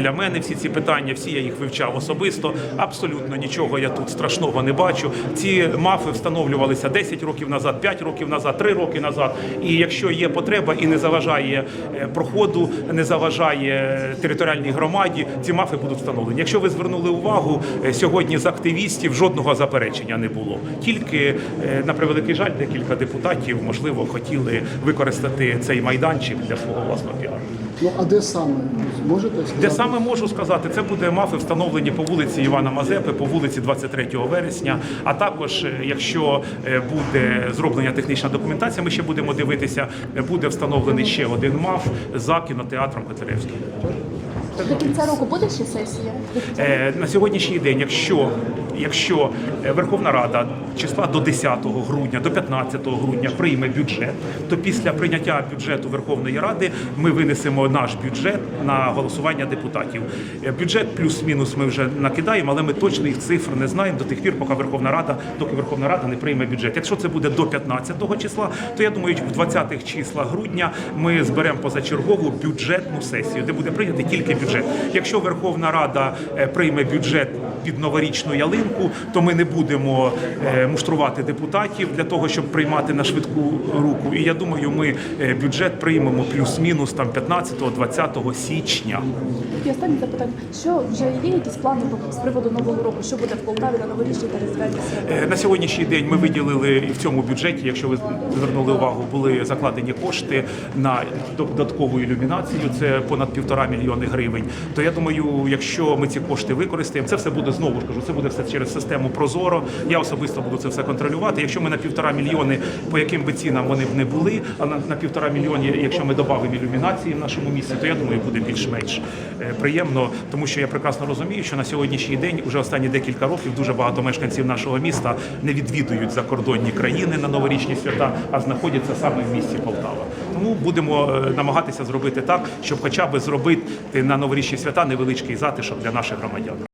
біля мене всі ці питання, всі я їх вивчав особисто. Абсолютно нічого я тут страшного не бачу. Ці мафи встановлювалися 10 років назад, 5 років назад, 3 роки назад. І якщо є потреба і не заважає е, проходу, не заважає територіальній громаді, ці мафи будуть встановлені. Якщо ви звернули увагу, е, сьогодні з активістів жодного заперечення не було. Тільки е, на превеликий жаль, декілька депутатів можливо хотіли використати цей майданчик для свого власного піару. Ну а де саме зможете сказати? Де саме можу сказати, це буде мафи встановлені по вулиці Івана Мазепи, по вулиці 23 вересня. А також, е, якщо е, буде зроблена технічна документація, ми ще будемо дивитися, е, буде встановлений ще один маф за кінотеатром Котляревський. До кінця року буде ще сесія? Е, На сьогоднішній день, якщо, якщо е, Верховна Рада числа до 10 грудня, до 15 грудня прийме бюджет, то після прийняття бюджету Верховної Ради ми винесемо наш бюджет на голосування депутатів. Е, Бюджет плюс-мінус ми вже накидаємо, але ми точних цифр не знаємо до тих пір, поки Верховна Рада, доки Верховна Рада не прийме бюджет. Якщо це буде до 15 числа, то я думаю, в 20-х числах грудня ми зберемо позачергову бюджетну сесію, де буде прийнятий тільки бюджет. Якщо Верховна Рада е, прийме бюджет під новорічну ялинку, то ми не будемо е, муштрувати депутатів для того, щоб приймати на швидку руку. І я думаю, ми е, бюджет приймемо плюс-мінус там 15-20 січня. І останнє запитання: що вже є якісь плани з приводу нового року? Що буде в Полтаві на новорічні та різдвяні? На сьогоднішній день ми виділили і в цьому бюджеті, якщо ви звернули увагу, були закладені кошти на додаткову ілюмінацію. Це понад півтора мільйони гривень. То я думаю, якщо ми ці кошти використаємо, це все буде знову ж кажу. Це буде все через систему Прозоро. Я особисто буду це все контролювати. Якщо ми на півтора мільйони, по яким би цінам вони б не були, а на, на півтора мільйоні, якщо ми додамо ілюмінації в нашому місті, то я думаю, буде більш-менш е, приємно, тому що я прекрасно розумію, що на сьогоднішній день уже останні декілька років дуже багато мешканців нашого міста не відвідують закордонні країни на новорічні свята, а знаходяться саме в місті Полтава. Тому будемо е, намагатися зробити так, щоб хоча б зробити на новорічні свята невеличкий затишок для наших громадян.